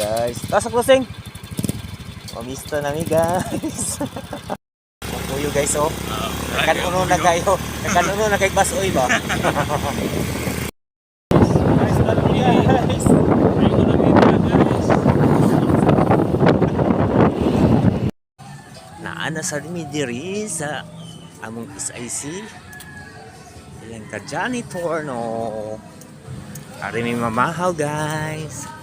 guys. Taas sa closing. Mamista nami guys. Puyo guys oh. Nakanuno na kayo. Nakanuno na kay Basoy ba? Naana sa mi diri sa among SIC. Ilang ka janitor no. Ari mi mamahaw guys.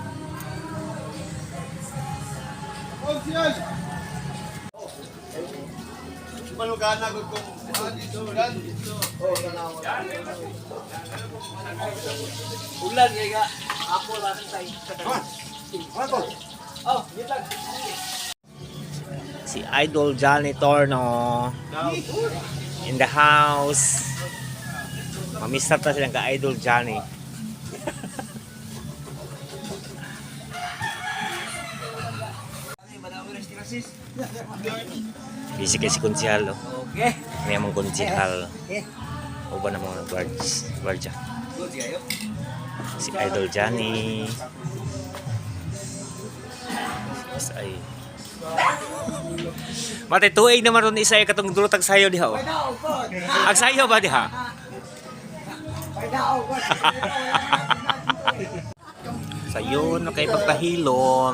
Manugana gud kung ah, dito ulan. Oh, tanawa. Ulan kaya nga ako lang tayo. Ano? Oh, yun lang. Si Idol Janitor no. In the house. Mamistap na silang ka Idol Johnny. Busy kay si Kunsihal oh. Okay. May among Kunsihal. Eh. O ba na mga guards, kayo. Si Idol Johnny. Yes, ay. Mate, tuig naman ron isa katong durotag sayo diha oh. Ang sayo ba diha? Sayo na kay pagpahilom.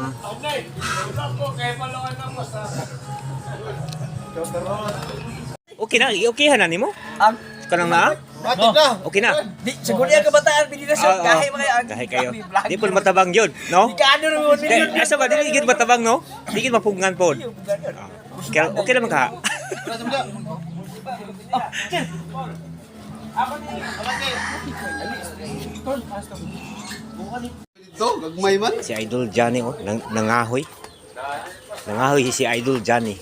Okay na, okay na nimo? Ang Kanang na? Batik na. Okay na. di siguro yung kabataan binidasyon Ah, ah. kahit mga ang Kahit kayo. Di po matabang yun, no? Di ka ano ron. Di, asa ba? Di gid matabang, no? Di gid mapungan po. Okay, okay naman ka. Kasi mga Ito, gagmay man. Si Idol Johnny, oh, nang, nangahoy. Nangahoy si Idol Johnny.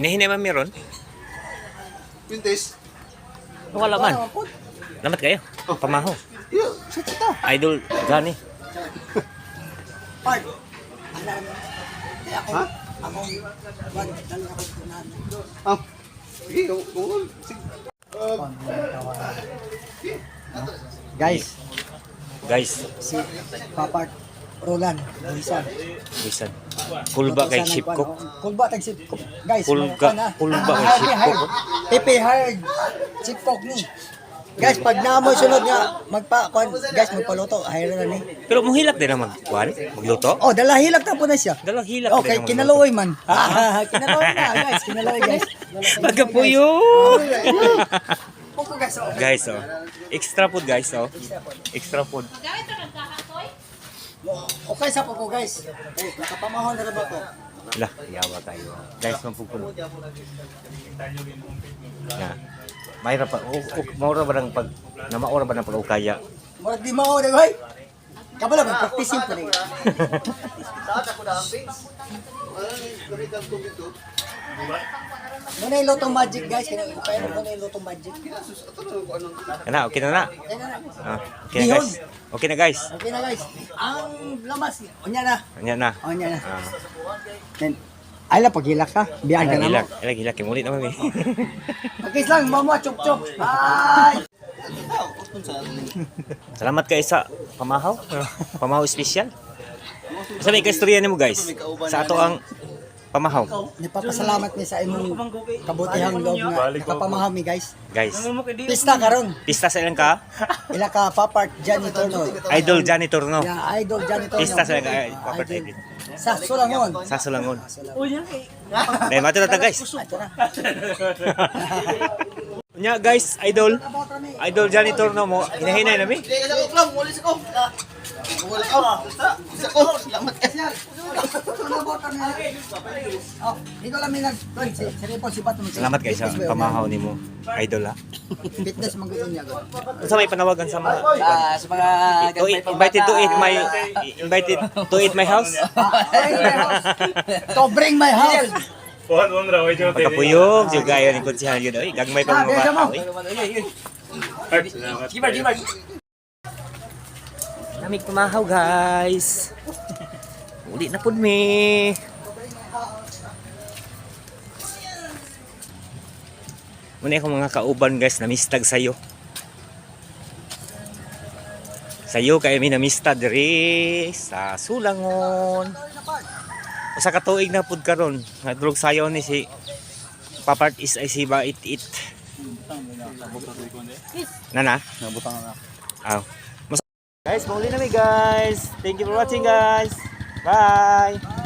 Inahinay man meron? Pintis. Wala man. Lamat kayo. Pamaho. Yo, sa tata. Idol Johnny. Part. Ha? Ah. Sige, kung kung sige. Ah, Guys, Guys, si Papart Roland, Buhisan. bisan. Kulba kay Shipcock. Kulba tag Shipcock. Guys, Kulga- mga kana. kulba kay Shipcock. hard. Pepe hard. Shipcock ni. Guys, pag naamoy sunod nga magpa kuan, guys magpaluto, hayra na ni. Pero muhilak din naman. Kuan? Magluto? Oh, dala hilak ta po na siya. Dalang hilak Okay, din naman. kinaloy man. Ah, kinaloy na, guys. Kinaloy, guys. Pagkapuyo! Guys. oh. guys, oh. Extra food, guys, oh. Extra food. Okay sa puko, guys. Eh, nakapamahon na ra ba to? Lah, yawa tayo. Guys, mapupuno. Ya. Mayra pa. O, o, maura ba ng pag... Na maura ba ng pag-ukaya? Murag di na, guys. Kabala ba practicing po ni. Saan ako na ang? Wala ko dito. Muna yung lotong magic, guys. Kaya kaya muna yung lotong magic. Na ko Kana, okay na na. Na. Ah, okay na, guys. Okay na, guys. Okay na guys. Ang lamas, onya na. Anya na. Onya na. Ah, Then, ay lang, paghilak ka. Biyan ka na mo. ilak. Ilak, ilak. Kimulit naman, eh. Pagkis lang, mama, chok chok. Ay! Salamat kayo sa pamahaw. Pamahaw special. Sa may kastorya mo, guys. Sa ato ang pamahaw. Nagpapasalamat mi sa imong kabutihang loob nga nakapamaham mi guys. Guys, Pista karon. pista sa ilang ka. Ila ka papart Johnny Torno. Idol janitor, no? Ya, idol Johnny Torno. Pista sa ilang ka. Papart idol. Sa Sulangon. Sa Sulangon. Oh, yan kay. Dahil mato na ta, guys. Nya guys, idol. Idol janitor no mo. Hinahinay na mi. Hindi kasi ako lang, wala ko. Wala ko. Sa ko, salamat ka. Oh, dito lang mi nag Tol, si si Pat mo. Salamat guys sa pamahaw nimo. Idol ha. Fitness man gud niya. Sa may panawagan sa mga Ah, sa mga to eat, invited to eat my invited to eat my house. To bring my house. Pagkapuyog juga ayon ni konsihan yun oy. Gagmay pa mga bata oy. Gibar, gibar. Namig pamahaw guys. Uli na pud mi. Muna akong mga kauban guys na mistag sayo. Sayo kay mi namista diri sa Sulangon. Usa ka tuig na pud karon. Nadulog sayo ni si Papart is ay si Bait It. Nana? Nabutang na. Aw. Guys, mauli na mi guys. Thank you for watching guys. Bye.